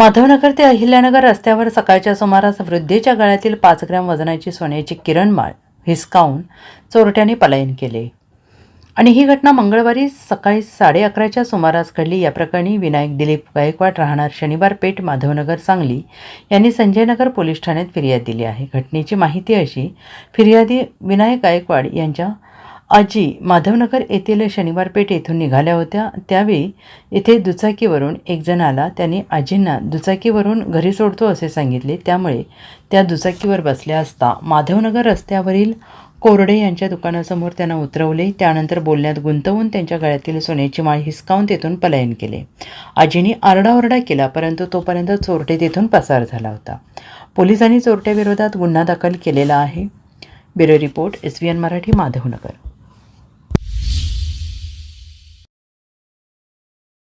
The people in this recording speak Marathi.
माधवनगर ते अहिल्यानगर रस्त्यावर सकाळच्या सुमारास वृद्धेच्या गळ्यातील पाच ग्रॅम वजनाची सोन्याची किरणमाळ हिसकावून चोरट्याने पलायन केले. आणि ही घटना मंगळवारी सकाळी साडे अकराच्या सुमारास घडली. या प्रकरणी विनायक दिलीप गायकवाड राहणार शनिवार पेठ माधवनगर सांगली यांनी संजयनगर पोलीस ठाण्यात फिर्याद दिली आहे. घटनेची माहिती अशी फिर्यादी विनायक गायकवाड यांच्या आजी माधवनगर येथील शनिवार पेठ येथून निघाल्या होत्या. त्यावेळी येथे दुचाकीवरून एक जण आला. त्याने आजींना दुचाकीवरून घरी सोडतो असे सांगितले. त्यामुळे त्या दुचाकीवर बसल्या असता माधवनगर रस्त्यावरील कोरडे यांच्या दुकानासमोर त्यांना उतरवले. त्यानंतर बोलण्यात गुंतवून त्यांच्या गळ्यातील सोन्याची माळ हिसकावून तेथून पलायन केले. आजीने आरडाओरडा केला परंतु तोपर्यंत चोरटे तेथून पसार झाला होता. पोलिसांनी चोरट्याविरोधात गुन्हा दाखल केलेला आहे. Bureau report S V N Marathi Madhavnagar.